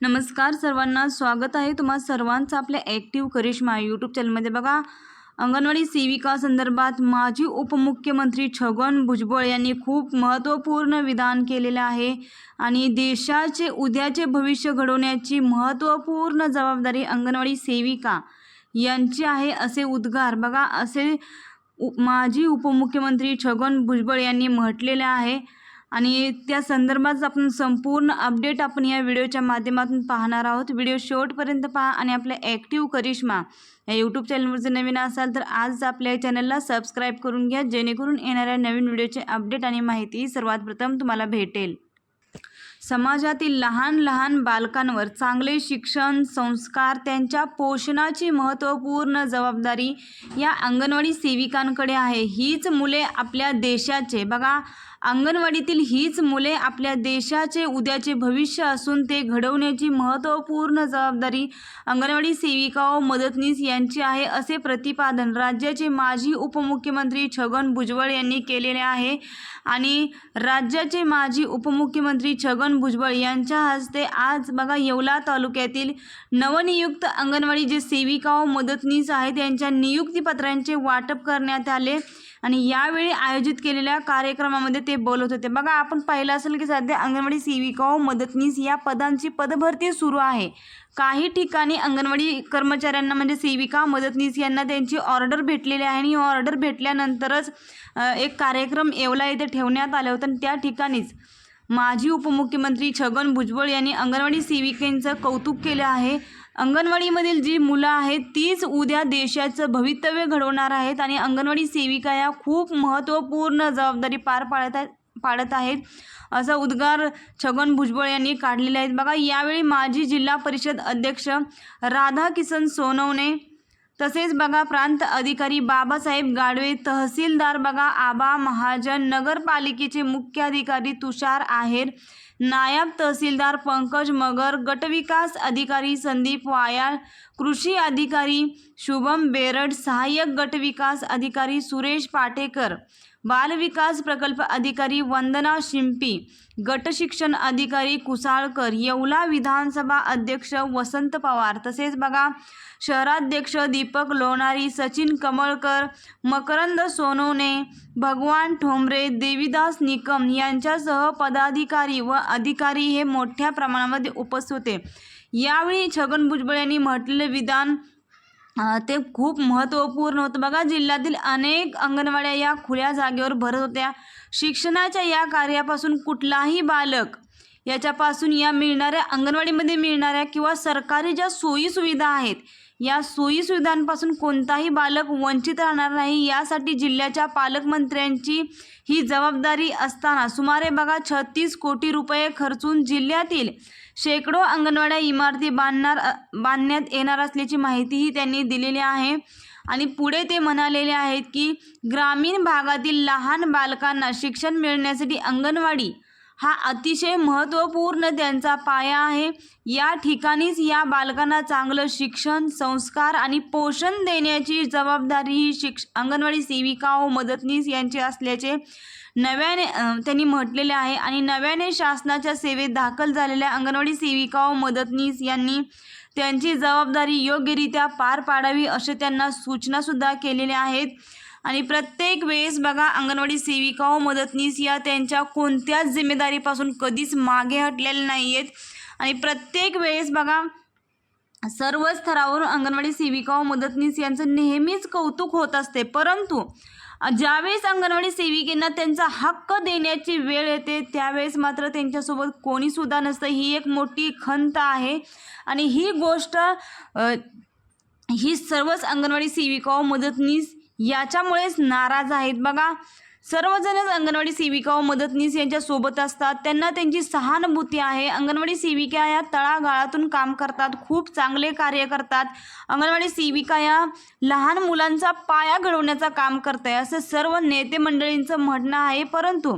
नमस्कार सर्वांना स्वागत आहे तुम्हा सर्वांचं आपल्या ॲक्टिव्ह करिश्मा यूट्यूब चॅनलमध्ये बघा अंगणवाडी सेविका संदर्भात माजी उपमुख्यमंत्री छगन भुजबळ यांनी खूप महत्त्वपूर्ण विधान केलेलं आहे आणि देशाचे उद्याचे भविष्य घडवण्याची महत्त्वपूर्ण जबाबदारी अंगणवाडी सेविका यांची आहे असे उद्गार. बघा असे उ माजी उपमुख्यमंत्री छगन भुजबळ यांनी म्हटलेले आहे आणि त्या संदर्भात आपण संपूर्ण अपडेट आपण या व्हिडिओच्या माध्यमातून पाहणार आहोत. व्हिडिओ शेवटपर्यंत पहा आणि आपल्या ॲक्टिव्ह करिश्मा या यूट्यूब चॅनलवर जर नवीन असाल तर आज आपल्या चॅनलला सबस्क्राईब करून घ्या. जेणेकरून येणाऱ्या नवीन व्हिडिओचे अपडेट आणि माहिती सर्वात प्रथम तुम्हाला भेटेल. समाजातील लहान लहान बालकांवर चांगले शिक्षण संस्कार त्यांच्या पोषणाची महत्त्वपूर्ण जबाबदारी या अंगणवाडी सेविकांकडे आहे. हीच मुले आपल्या देशाचे. बघा अंगणवाडीतील हीच मुले आपल्या देशाचे उद्याचे भविष्य असून ते घडवण्याची महत्त्वपूर्ण जबाबदारी अंगणवाडी सेविका व मदतनीस यांची आहे असे प्रतिपादन राज्याचे माजी उपमुख्यमंत्री छगन भुजबळ यांनी केलेले आहे. आणि राज्याचे माजी उपमुख्यमंत्री छगन भुजबळ यांच्या हस्ते आज बघा येवला तालुक्यातील नवनियुक्त अंगणवाडी जे सेविका व मदतनीस आहेत यांच्या नियुक्तीपत्रांचे वाटप करण्यात आले. आणि यावेळी आयोजित केलेल्या कार्यक्रमामध्ये ते बोलत होते. बघा आपण पाहिलं असेल की सध्या अंगणवाडी सेविका व मदतनीस या पदांची पदभरती सुरू आहे. काही ठिकाणी अंगणवाडी कर्मचाऱ्यांना म्हणजे सेविका मदतनीस यांना त्यांची ऑर्डर भेटलेली आहे आणि ऑर्डर भेटल्यानंतरच एक कार्यक्रम येवला येथे ठेवण्यात आला होता आणि त्या ठिकाणीच माजी उपमुख्यमंत्री छगन भुजबळ यांनी अंगणवाडी सेविकेंचं कौतुक केलं आहे. अंगणवाडीमधील जी मुलं आहेत तीच उद्या देशाचं भवितव्य घडवणार आहेत आणि अंगणवाडी सेविका या खूप महत्त्वपूर्ण जबाबदारी पार पाडत आहेत पाडत आहेत. असा उद्गार छगन भुजबळ यांनी काढलेले आहेत बघा यावेळी माजी जिल्हा परिषद अध्यक्ष राधा किसन सोनवणे तसेच बघा प्रांत अधिकारी बाबासाहेब गाडवे तहसीलदार बघा आबा महाजन नगरपालिकेचे मुख्य अधिकारी तुषार आहेर नायब तहसीलदार पंकज मगर गटविकास अधिकारी संदीप वायाळ कृषी अधिकारी शुभम बेरड सहाय्यक गटविकास अधिकारी सुरेश पाटेकर. बालविकास प्रकल्प अधिकारी वंदना शिंपी गटशिक्षण अधिकारी कुसाळकर येवला विधानसभा अध्यक्ष वसंत पवार. तसेच बघा शहराध्यक्ष दीपक लोणारी सचिन कमळकर मकरंद सोनवणे भगवान ठोंबरे देवीदास निकम यांच्यासह पदाधिकारी व अधिकारी हे मोठ्या प्रमाणामध्ये उपस्थित होते. यावेळी छगन भुजबळ यांनी म्हटलेले विधान ते खूप महत्त्वपूर्ण होतं. बघा जिल्ह्यातील अनेक अंगणवाड्या या खुल्या जागेवर भरत होत्या. शिक्षणाच्या या कार्यापासून कुठलाही बालक याच्यापासून या मिळणाऱ्या अंगणवाडीमध्ये मिळणाऱ्या किंवा सरकारी ज्या सोयीसुविधा आहेत या सोयीसुविधांपासून कोणताही बालक वंचित राहणार नाही. यासाठी जिल्ह्याच्या पालकमंत्र्यांची ही जबाबदारी असताना सुमारे बघा छत्तीस कोटी रुपये खर्चून जिल्ह्यातील शेकडो अंगणवाड्या इमारती बांधणार बांधण्यात येणार असल्याची माहितीही त्यांनी दिलेली आहे. आणि पुढे ते म्हणालेले आहेत की ग्रामीण भागातील लहान बालकांना शिक्षण मिळण्यासाठी अंगणवाडी हा अतिशय महत्त्वपूर्ण त्यांचा पाया आहे. या ठिकाणीच या बालकांना चांगलं शिक्षण संस्कार आणि पोषण देण्याची जबाबदारी ही शिक्ष अंगणवाडी सेविका व मदतनीस यांची असल्याचे नव्याने त्यांनी म्हटलेले आहे आणि नव्याने शासनाच्या सेवेत दाखल झालेल्या अंगणवाडी सेविका व मदतनीस यांनी त्यांची जबाबदारी योग्यरित्या पार पाडावी असे त्यांना सूचनासुद्धा केलेल्या आहेत. आणि प्रत्येक वेळेस बघा अंगणवाडी सेविका व मदतनीस या त्यांच्या कोणत्याच जिम्मेदारीपासून कधीच मागे हटलेल्या नाही आहेत आणि प्रत्येक वेळेस बघा सर्व स्तरावर अंगणवाडी सेविका व मदतनीस यांचं नेहमीच कौतुक होत असते. परंतु ज्यावेळेस अंगणवाडी सेविकेंना त्यांचा हक्क देण्याची वेळ येते त्यावेळेस मात्र त्यांच्यासोबत कोणीसुद्धा नसतं. ही एक मोठी खंत आहे. आणि ही गोष्ट ही सर्वच अंगणवाडी सेविका व मदतनीस याच्यामुळेच नाराज आहेत. बघा सर्वजणच अंगणवाडी सेविका व मदतनीस यांच्या सोबत असतात. त्यांना त्यांची सहानुभूती आहे. अंगणवाडी सेविका या तळागाळातून काम करतात खूप चांगले कार्य करतात. अंगणवाडी सेविका या लहान मुलांचा पाया घडवण्याचा काम करत आहे असं सर्व नेते मंडळींचं म्हणणं आहे. परंतु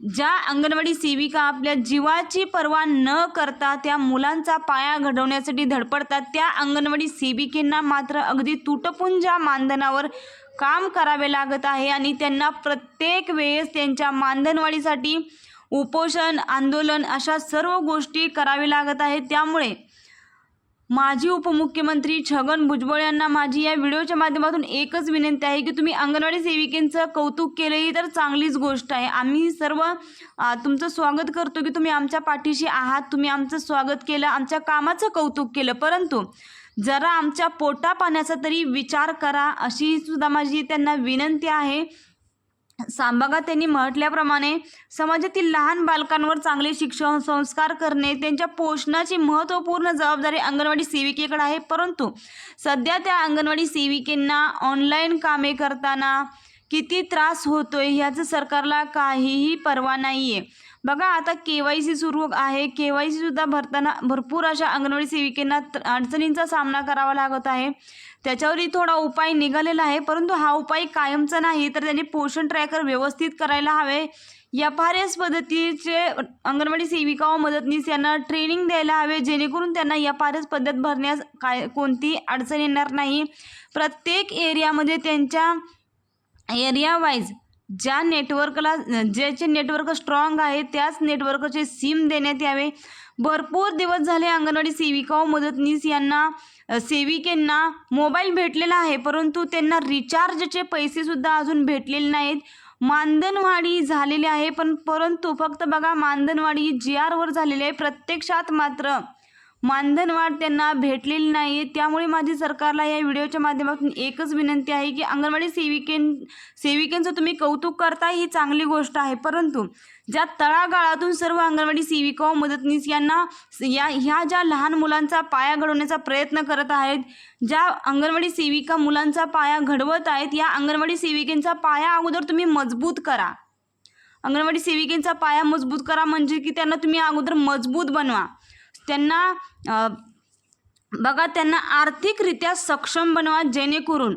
ज्या अंगणवाडी सेविका आपल्या जीवाची पर्वा न करता त्या मुलांचा पाया घडवण्यासाठी धडपडतात त्या अंगणवाडी सेविकेंना मात्र अगदी तुटपुंजा मानधनावर काम करावे लागत आहे आणि त्यांना प्रत्येक वेळेस त्यांच्या मानधनवाढीसाठी उपोषण आंदोलन अशा सर्व गोष्टी करावे लागत आहेत. त्यामुळे माजी उपमुख्यमंत्री छगन भुजबळ यांना माझी या व्हिडिओच्या माध्यमातून एकच विनंती आहे की तुम्ही अंगणवाडी सेविकेंचं कौतुक केलं ही तर चांगलीच गोष्ट आहे. आम्ही सर्व तुमचं स्वागत करतो की तुम्ही आमच्या पाठीशी आहात तुम्ही आमचं स्वागत केलं आमच्या कामाचं कौतुक केलं. परंतु जरा आमच्या पोटा पाण्याचा तरी विचार करा अशी सुद्धा माझी त्यांना विनंती आहे. सांबगा त्यांनी म्हटल्याप्रमाणे समाजातील लहान बालकांवर चांगले शिक्षण संस्कार करणे त्यांच्या पोषणाची महत्त्वपूर्ण जबाबदारी अंगणवाडी सेविकेकडे आहे. परंतु सध्या त्या अंगणवाडी सेविकेंना ऑनलाईन कामे करताना किती त्रास होतोय ह्याचं सरकारला काहीही पर्वा नाही आहे बघा आता के वाय सी सुरू आहे. के वाय सीसुद्धा भरताना भरपूर अशा अंगणवाडी सेविकेंना अडचणींचा सामना करावा लागत आहे. त्याच्यावरही थोडा उपाय निघालेला आहे परंतु हा उपाय कायमचा नाही तर त्यांनी पोषण ट्रॅकर व्यवस्थित करायला हवे. एफ आर एस पद्धतीचे अंगणवाडी सेविका व मदतनीस यांना ट्रेनिंग द्यायला हवे जेणेकरून त्यांना एफ आर एस पद्धत भरण्यास काय कोणतीही अडचण येणार नाही. प्रत्येक एरियामध्ये त्यांच्या एरिया वाईज ज्या नेटवर्कला ज्याचे नेटवर्क स्ट्रॉंग आहे त्याच नेटवर्कचे सिम देण्यात यावे. भरपूर दिवस झाले अंगणवाडी सेविका व मदतनीस यांना सेविकेंना मोबाईल भेटलेला आहे परंतु त्यांना रिचार्जचे पैसेसुद्धा अजून भेटलेले नाहीत. मानधनवाढी झालेली आहे पण परंतु फक्त बघा मानधनवाढी जी आरवर झालेली आहे. प्रत्यक्षात मात्र मानधनवाढ त्यांना भेटलेली नाही त्यामुळे माझी सरकारला या व्हिडिओच्या माध्यमातून एकच विनंती आहे की अंगणवाडी सेविकें सेविकेंचं तुम्ही कौतुक करता ही चांगली गोष्ट आहे. परंतु ज्या तळागाळातून सर्व अंगणवाडी सेविका व मदतनीस यांना या ह्या ज्या लहान मुलांचा पाया घडवण्याचा प्रयत्न करत आहेत ज्या अंगणवाडी सेविका मुलांचा पाया घडवत आहेत या अंगणवाडी सेविकेंचा पाया अगोदर तुम्ही मजबूत करा. अंगणवाडी सेविकेंचा पाया मजबूत करा म्हणजे की त्यांना तुम्ही अगोदर मजबूत बनवा. त्यांना बघा त्यांना आर्थिकरित्या सक्षम बनवा जेणेकरून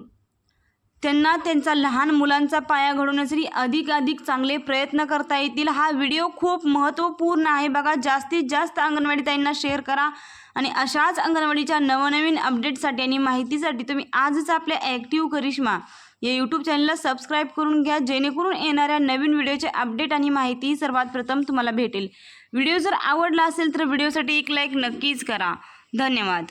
त्यांना त्यांचा लहान मुलांचा पाया घडवण्यासाठी अधिक अधिक चांगले प्रयत्न करता येतील. हा व्हिडिओ खूप महत्त्वपूर्ण आहे. बघा जास्तीत जास्त अंगणवाडी ताईंना शेअर करा आणि अशाच अंगणवाडीच्या नवनवीन अपडेटसाठी आणि माहितीसाठी तुम्ही आजच आपल्या ॲक्टिव्ह करिश्मा या यूट्यूब चॅनलला सबस्क्राईब करून घ्या जेणेकरून येणाऱ्या नवीन व्हिडिओचे अपडेट आणि माहिती सर्वात प्रथम तुम्हाला भेटेल. व्हिडिओ जर आवडला असेल तर व्हिडिओसाठी एक लाईक नक्कीच करा. धन्यवाद.